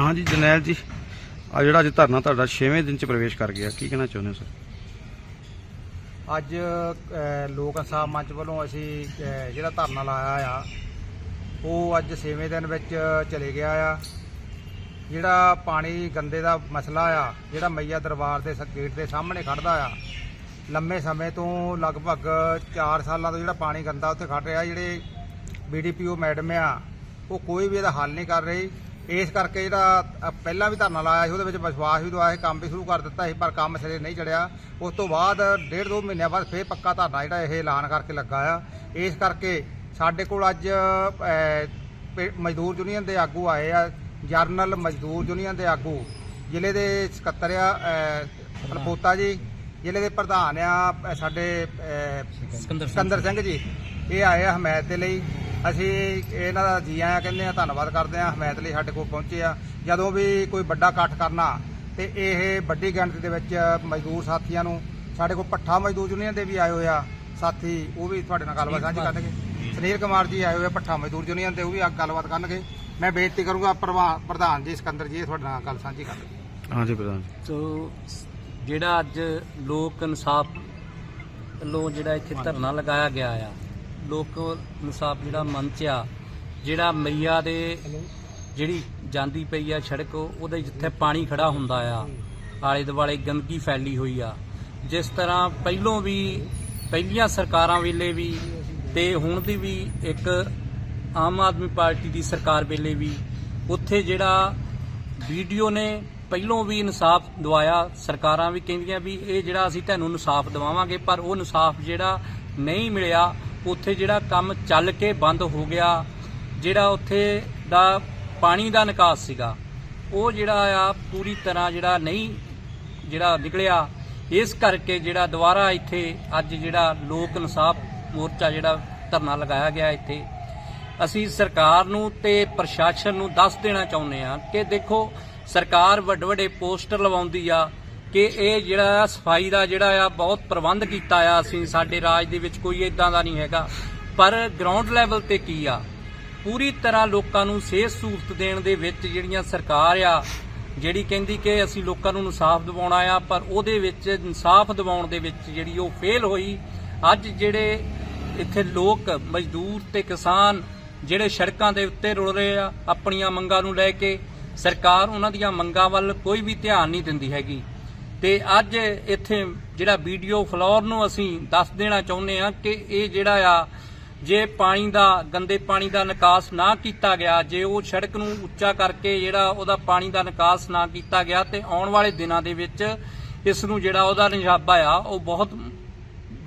ਹਾਂਜੀ ਜਰਨੈਲ ਜੀ। ਆ ਜਿਹੜਾ ਅੱਜ ਧਰਨਾ ਤੁਹਾਡਾ 6ਵੇਂ ਦਿਨ ਚ ਪ੍ਰਵੇਸ਼ ਕਰ ਗਿਆ ਕੀ ਕਹਿਣਾ ਚਾਹੁੰਦੇ ਹੋ ਸਰ? ਅੱਜ ਅ, ਲੋਕ ਇਨਸਾਫ ਮੰਚ ਵੱਲੋਂ ਅਸੀਂ ਅ, ਜਿਹੜਾ ਧਰਨਾ ਲਾਇਆ ਆ ਉਹ ਅੱਜ 6ਵੇਂ ਦਿਨ ਵਿੱਚ ਚਲੇ ਗਿਆ ਆ। ਜਿਹੜਾ ਪਾਣੀ ਗੰਦੇ ਦਾ ਮਸਲਾ ਆ ਜਿਹੜਾ ਮਈਆ ਦਰਬਾਰ ਦੇ ਸ- ਗੇਟ ਦੇ ਸਾਹਮਣੇ ਖੜਦਾ ਆ ਲੰਮੇ ਸਮੇਂ ਤੋਂ ਲਗਭਗ 4 ਸਾਲਾਂ ਤੋਂ ਜਿਹੜਾ ਪਾਣੀ ਗੰਦਾ ਉੱਥੇ ਖੜ ਰਿਹਾ ਜਿਹੜੇ ਬੀਡੀਪੀਓ ਮੈਡਮ ਆ ਉਹ ਕੋਈ ਵੀ ਇਹਦਾ ਹੱਲ ਨਹੀਂ ਕਰ ਰਹੀ। ਇਸ ਕਰਕੇ ਜਿਹੜਾ ਅ, ਪਹਿਲਾਂ ਵੀ ਧਰਨਾ ਲਾਇਆ ਸੀ ਉਹਦੇ ਵਿੱਚ ਵਿਸ਼ਵਾਸ ਵੀ ਦਵਾਇਆ ਸੀ ਕੰਮ ਵੀ ਸ਼ੁਰੂ ਕਰ ਦਿੱਤਾ ਸੀ ਪਰ ਕੰਮ ਸਿਰੇ ਨਹੀਂ ਚੜਿਆ। ਉਸ ਤੋਂ ਬਾਅਦ ਡੇਢ ਦੋ ਮਹੀਨਿਆਂ ਬਾਅਦ ਫੇਰ ਪੱਕਾ ਧਰਨਾ ਜਿਹੜਾ ਇਹ ਐਲਾਨ ਕਰਕੇ ਲੱਗਾ ਆ। ਇਸ ਕਰਕੇ ਸਾਡੇ ਕੋਲ ਅੱਜ ਅ, ਪੇ- ਮਜ਼ਦੂਰ ਯੂਨੀਅਨ ਦੇ ਆਗੂ ਆਏ ਆ ਜਰਨਲ ਮਜ਼ਦੂਰ ਯੂਨੀਅਨ ਦੇ ਆਗੂ ਜ਼ਿਲ੍ਹੇ ਦੇ ਸਕੱਤਰ ਆ ਅ, ਜੀ ਜ਼ਿਲ੍ਹੇ ਦੇ ਪ੍ਰਧਾਨ ਆ ਅ, ਸਾਡੇ ਅ, ਸਿਕੰਦਰ ਸਿੰਘ ਜੀ। ਇਹ ਆਏ ਆ ਹਮਾਇਤ ਦੇ ਲਈ। ਅਸੀਂ ਇਹਨਾਂ ਦਾ ਜੀ ਆਇਆਂ ਕਹਿੰਦੇ ਆ ਧੰਨਵਾਦ ਕਰਦੇ ਆ ਹਮਾਇਤ ਲਈ ਸਾਡੇ ਕੋਲ ਪਹੁੰਚੇ ਆ। ਜਦੋਂ ਵੀ ਕੋਈ ਵੱਡਾ ਇਕੱਠ ਕਰਨਾ ਤੇ ਇਹ ਵੱਡੀ ਗਿਣਤੀ ਦੇ ਵਿੱਚ ਮਜ਼ਦੂਰ ਸਾਥੀਆਂ ਨੂੰ ਸਾਡੇ ਕੋਲ ਪੱਠਾ ਮਜ਼ਦੂਰ ਯੂਨੀਅਨ ਦੇ ਵੀ ਆਏ ਹੋਏ ਆ। ਸਾਥੀ ਉਹ ਵੀ ਤੁਹਾਡੇ ਨਾਲ ਗੱਲਬਾਤ ਸਾਂਝੀ ਕਰਨਗੇ। ਸੁਨੀਲ ਕੁਮਾਰ। ਜੀ ਆਏ ਹੋਏ ਆ ਪੱਠਾ ਮਜ਼ਦੂਰ ਯੂਨੀਅਨ ਦੇ ਉਹ ਵੀ ਆ ਗੱਲਬਾਤ ਕਰਨਗੇ। ਮੈਂ ਬੇਨਤੀ ਕਰੂੰਗਾ ਪ੍ਰਧਾਨ ਜੀ ਸਿਕੰਦਰ ਜੀ ਤੁਹਾਡੇ ਨਾਲ ਗੱਲ ਸਾਂਝੀ ਕਰਨਗੇ। ਹਾਂਜੀ ਪ੍ਰਧਾਨ ਜੀ। ਸੋ ਜਿਹੜਾ ਅੱਜ ਲੋਕ ਇਨਸਾਫ ਵੱਲੋਂ ਜਿਹੜਾ ਇੱਥੇ ਧਰਨਾ ਲਗਾਇਆ ਗਿਆ ਆ ਲੋਕ ਇਨਸਾਫ ਜਿਹੜਾ ਮੰਚ ਆ ਜਿਹੜਾ ਮਈਆ ਦੇ ਜਿਹੜੀ ਜਾਂਦੀ ਪਈ ਆ ਸੜਕ, ਉਹਦੇ ਜਿੱਥੇ ਪਾਣੀ ਖੜਾ ਹੁੰਦਾ ਆ ਆਲੇ ਦੁਆਲੇ ਗੰਦਗੀ ਫੈਲੀ ਹੋਈ ਆ। ਜਿਸ ਤਰ੍ਹਾਂ ਪਹਿਲੋਂ ਵੀ, ਪਹਿਲੀਆਂ ਸਰਕਾਰਾਂ ਵੇਲੇ ਵੀ ਤੇ ਹੁਣ ਦੀ ਵੀ ਇੱਕ ਆਮ ਆਦਮੀ ਪਾਰਟੀ ਦੀ ਸਰਕਾਰ ਵੇਲੇ ਵੀ, ਉੱਥੇ ਜਿਹੜਾ ਵੀਡੀਓ ਨੇ ਪਹਿਲੋਂ ਵੀ ਇਨਸਾਫ ਦਵਾਇਆ, ਸਰਕਾਰਾਂ ਵੀ ਕਹਿੰਦੀਆਂ ਵੀ ਇਹ ਜਿਹੜਾ ਅਸੀਂ ਤੁਹਾਨੂੰ ਇਨਸਾਫ ਦਵਾਵਾਂਗੇ, ਪਰ ਉਹ ਇਨਸਾਫ ਜਿਹੜਾ ਨਹੀਂ ਮਿਲਿਆ ਉੱਥੇ ਜਿਹੜਾ ਕੰਮ ਚੱਲ ਕੇ ਬੰਦ ਹੋ ਗਿਆ, ਜਿਹੜਾ ਉੱਥੇ ਦਾ ਪਾਣੀ ਦਾ ਨਿਕਾਸ ਸੀਗਾ, ਉਹ ਜਿਹੜਾ ਆ ਪੂਰੀ ਤਰ੍ਹਾਂ ਜਿਹੜਾ ਨਹੀਂ ਜਿਹੜਾ ਨਿਕਲਿਆ, ਇਸ ਕਰਕੇ ਜਿਹੜਾ ਦੁਬਾਰਾ ਇੱਥੇ ਅੱਜ ਜਿਹੜਾ ਲੋਕ ਇਨਸਾਫ ਮੋਰਚਾ ਜਿਹੜਾ ਧਰਨਾ ਲਗਾਇਆ ਗਿਆ ਇੱਥੇ, ਅਸੀਂ ਸਰਕਾਰ ਨੂੰ ਤੇ ਪ੍ਰਸ਼ਾਸਨ ਨੂੰ ਦੱਸ ਦੇਣਾ ਚਾਹੁੰਦੇ ਆ ਕਿ ਦੇਖੋ, ਸਰਕਾਰ ਵੱਡੇ ਵੱਡੇ ਪੋਸਟਰ ਲਵਾਉਂਦੀ ਆ ਕਿ ਇਹ ਜਿਹੜਾ ਸਫ਼ਾਈ ਦਾ ਜਿਹੜਾ ਆ ਬਹੁਤ ਪ੍ਰਬੰਧ ਕੀਤਾ ਆ ਅਸੀਂ, ਸਾਡੇ ਰਾਜ ਦੇ ਵਿੱਚ ਕੋਈ ਇਦਾਂ ਦਾ ਨਹੀਂ ਹੈਗਾ। ਪਰ ਗਰਾਊਂਡ ਲੈਵਲ ਤੇ ਕੀ ਆ? ਪੂਰੀ ਤਰ੍ਹਾਂ ਲੋਕਾਂ ਨੂੰ ਸਿਹਤ ਸਹੂਲਤ ਦੇਣ ਦੇ ਵਿੱਚ ਜਿਹੜੀਆਂ ਸਰਕਾਰ ਆ, ਜਿਹੜੀ ਕਹਿੰਦੀ ਕਿ ਅਸੀਂ ਲੋਕਾਂ ਨੂੰ ਇਨਸਾਫ ਦਿਵਾਉਣਾ ਆ, ਪਰ ਉਹਦੇ ਵਿੱਚ, ਇਨਸਾਫ ਦਿਵਾਉਣ ਦੇ ਵਿੱਚ ਜਿਹੜੀ ਉਹ ਫੇਲ ਹੋਈ, ਅੱਜ ਜਿਹੜੇ ਇੱਥੇ ਲੋਕ, ਮਜ਼ਦੂਰ ਤੇ ਕਿਸਾਨ ਜਿਹੜੇ ਸੜਕਾਂ ਦੇ ਉੱਤੇ ਰੁਲ ਰਹੇ ਆ, ਆਪਣੀਆਂ ਮੰਗਾਂ ਨੂੰ ਲੈ ਕੇ ਸਰਕਾਰ ਉਹਨਾਂ ਦੀਆਂ ਮੰਗਾਂ ਵੱਲ ਕੋਈ ਵੀ ਧਿਆਨ ਨਹੀਂ ਦਿੰਦੀ ਹੈਗੀ। ਤੇ ਅੱਜ ਇੱਥੇ ਜਿਹੜਾ ਵੀਡੀਓ ਫਲੋਰ ਨੂੰ ਅਸੀਂ ਦੱਸ ਦੇਣਾ ਚਾਹੁੰਦੇ ਆ ਕਿ ਇਹ ਜਿਹੜਾ ਆ, ਜੇ ਪਾਣੀ ਦਾ, ਗੰਦੇ ਪਾਣੀ ਦਾ ਨਿਕਾਸ ਨਾ ਕੀਤਾ ਗਿਆ, ਜੇ ਉਹ ਸੜਕ ਨੂੰ ਉੱਚਾ ਕਰਕੇ ਜਿਹੜਾ ਉਹਦਾ ਪਾਣੀ ਦਾ ਨਿਕਾਸ ਨਾ ਕੀਤਾ ਗਿਆ, ਤੇ ਆਉਣ ਵਾਲੇ ਦਿਨਾਂ ਦੇ ਵਿੱਚ ਇਸ ਨੂੰ ਜਿਹੜਾ ਉਹਦਾ ਨਿਸ਼ਾਬਾ ਆ, ਉਹ ਬਹੁਤ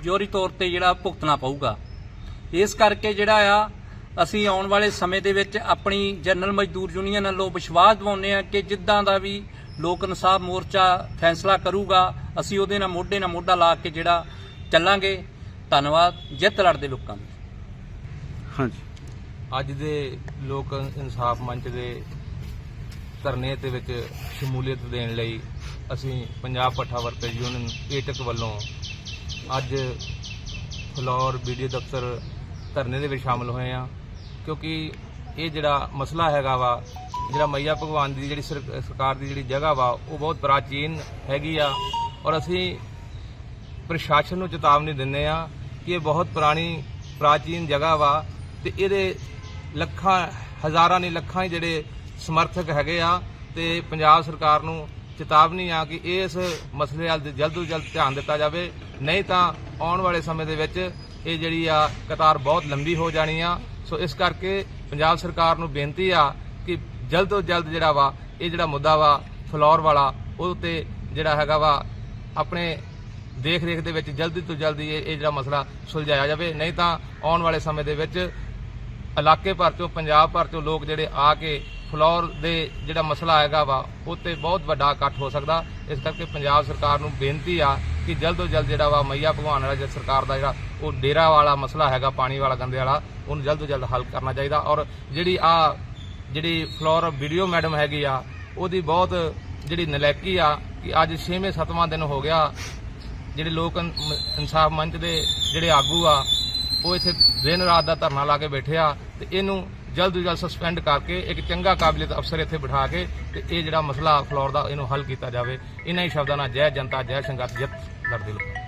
ਜੋਰੀ ਤੌਰ ਤੇ ਜਿਹੜਾ ਭੁਗਤਣਾ ਪਊਗਾ। ਇਸ ਕਰਕੇ ਜਿਹੜਾ ਆ, ਅਸੀਂ ਆਉਣ ਵਾਲੇ ਸਮੇਂ ਦੇ ਵਿੱਚ ਆਪਣੀ ਜਨਰਲ ਮਜ਼ਦੂਰ ਯੂਨੀਅਨ ਵੱਲੋਂ ਵਿਸ਼ਵਾਸ ਦਿਵਾਉਂਦੇ ਆ ਕਿ ਜਿੱਦਾਂ ਦਾ ਵੀ ਲੋਕ ਇਨਸਾਫ ਮੋਰਚਾ ਫੈਸਲਾ ਕਰੂਗਾ ਅਸੀਂ ਉਹਦੇ ਨਾਲ ਮੋਢੇ ਨਾਲ ਮੋਢਾ ਲਾ ਕੇ ਜਿਹੜਾ ਚੱਲਾਂਗੇ। ਧੰਨਵਾਦ ਜਿੱਤ ਲੜਦੇ ਲੋਕਾਂ ਦੀ। ਹਾਂਜੀ। ਅੱਜ ਦੇ ਲੋਕ ਇਨਸਾਫ ਮੰਚ ਦੇ ਧਰਨੇ ਦੇ ਵਿੱਚ ਸ਼ਮੂਲੀਅਤ ਦੇਣ ਲਈ ਅਸੀਂ ਪੰਜਾਬ ਪੱਠਾ ਵਰਕਰ ਯੂਨੀਅਨ ਏਟਕ ਵੱਲੋਂ ਅੱਜ ਫਲੋਰ ਵੀਡੀਓ ਦਫ਼ਤਰ ਧਰਨੇ ਦੇ ਵਿੱਚ ਸ਼ਾਮਲ ਹੋਏ ਆ ਕਿਉਂਕਿ ਇਹ ਜਿਹੜਾ ਮਸਲਾ ਹੈਗਾ ਵਾ ਜਿਹੜਾ ਮਈਆ ਭਗਵਾਨ ਦੀ ਜਿਹੜੀ ਸਰ- ਸਰਕਾਰ ਦੀ ਜਿਹੜੀ ਜਗ੍ਹਾ ਵਾ, ਉਹ ਬਹੁਤ ਪ੍ਰਾਚੀਨ ਹੈਗੀ ਆ। ਔਰ ਅਸੀਂ ਪ੍ਰਸ਼ਾਸਨ ਨੂੰ ਚੇਤਾਵਨੀ ਦਿੰਦੇ ਆ ਕਿ ਇਹ ਬਹੁਤ ਪੁਰਾਣੀ, ਪ੍ਰਾਚੀਨ ਜਗ੍ਹਾ ਵਾ ਤੇ ਇਹਦੇ ਲੱਖਾਂ, ਹਜ਼ਾਰਾਂ ਨਹੀਂ, ਲੱਖਾਂ ਹੀ ਜਿਹੜੇ ਸਮਰਥਕ ਹੈਗੇ ਆ ਤੇ ਪੰਜਾਬ ਸਰਕਾਰ ਨੂੰ ਚੇਤਾਵਨੀ ਆ ਕਿ ਇਸ ਮਸਲੇ ਵੱਲ ਜਲਦ ਤੋਂ ਜਲਦ ਧਿਆਨ ਦਿੱਤਾ ਜਾਵੇ। ਨਹੀਂ ਤਾਂ ਆਉਣ ਵਾਲੇ ਸਮੇਂ ਦੇ ਵਿੱਚ ਇਹ ਜਿਹੜੀ ਆ ਕਤਾਰ ਬਹੁਤ ਲੰਬੀ ਹੋ ਜਾਣੀ ਆ। ਸੋ ਇਸ ਕਰਕੇ ਪੰਜਾਬ ਸਰਕਾਰ ਨੂੰ ਬੇਨਤੀ ਆ ਕਿ ਜਲਦ ਤੋਂ ਜਲਦ ਜਿਹੜਾ ਵਾ, ਇਹ ਜਿਹੜਾ ਮੁੱਦਾ ਵਾ, ਫਲੋਰ ਵਾਲਾ ਉਹ ਤੇ ਜਿਹੜਾ ਹੈਗਾ ਵਾ, ਆਪਣੇ ਦੇਖ ਰੇਖ ਦੇ ਵਿੱਚ ਜਲਦੀ ਤੋਂ ਜਲਦੀ ਇਹ ਇਹ ਜਿਹੜਾ ਮਸਲਾ ਸੁਲਝਾਇਆ ਜਾਵੇ। ਨਹੀਂ ਤਾਂ ਆਉਣ ਵਾਲੇ ਸਮੇਂ ਦੇ ਵਿੱਚ ਇਲਾਕੇ ਭਰ ਚੋਂ, ਪੰਜਾਬ ਭਰ ਚੋਂ ਲੋਕ ਜਿਹੜੇ ਆ ਕੇ ਫਲੋਰ ਦੇ ਜਿਹੜਾ ਮਸਲਾ ਹੈਗਾ ਵਾ, ਉਹ ਤੇ ਬਹੁਤ ਵੱਡਾ ਇਕੱਠ ਹੋ ਸਕਦਾ। ਇਸ ਕਰਕੇ ਪੰਜਾਬ ਸਰਕਾਰ ਨੂੰ ਬੇਨਤੀ ਆ ਕਿ ਜਲਦ ਤੋਂ ਜਲਦ ਜਿਹੜਾ ਵਾ, ਮਈਆ ਭਗਵਾਨ ਵਾਲਾ ਜਿਹੜਾ ਸਰਕਾਰ ਦਾ ਜਿਹੜਾ, ਉਹ ਡੇਰਾ ਵਾਲਾ ਮਸਲਾ ਹੈਗਾ, ਪਾਣੀ ਵਾਲਾ, ਗੰਦੇ ਵਾਲਾ, ਉਹਨੂੰ ਜਲਦ ਤੋਂ ਜਲਦ ਹੱਲ ਕਰਨਾ ਚਾਹੀਦਾ। ਔਰ ਜਿਹੜੀ ਆ ਜਿਹੜੀ ਫਲੋਰ ਵੀਡੀਓ ਮੈਡਮ ਹੈਗੀ ਆ, ਉਹਦੀ ਬਹੁਤ ਜਿਹੜੀ ਨਲੈਕੀ ਆ ਕਿ ਅੱਜ 6ਵੇਂ 7ਵਾਂ ਦਿਨ ਹੋ ਗਿਆ। ਜਿਹੜੇ ਲੋਕ ਇਨਸਾਫ ਮੰਚ ਦੇ ਜਿਹੜੇ ਆਗੂ ਆ, ਉਹ ਇੱਥੇ ਦਿਨ ਰਾਤ ਦਾ ਧਰਨਾ ਲਾ ਕੇ ਬੈਠੇ ਆ ਤੇ ਇਹਨੂੰ ਜਲਦ ਤੋਂ ਜਲਦ ਸਸਪੈਂਡ ਕਰਕੇ ਇੱਕ ਚੰਗਾ ਕਾਬਲੀਅਤ ਅਫਸਰ ਇੱਥੇ ਬਿਠਾ ਕੇ ਤੇ ਇਹ ਜਿਹੜਾ ਮਸਲਾ ਫਲੋਰ ਦਾ ਇਹਨੂੰ ਹੱਲ ਕੀਤਾ ਜਾਵੇ। ਇਹਨਾਂ ਹੀ ਸ਼ਬਦਾਂ ਨਾਲ ਜੈ ਜਨਤਾ, ਜੈ ਸੰਗਤ ਜਿੱਤ ਲੜਦੇ ਲੋਕ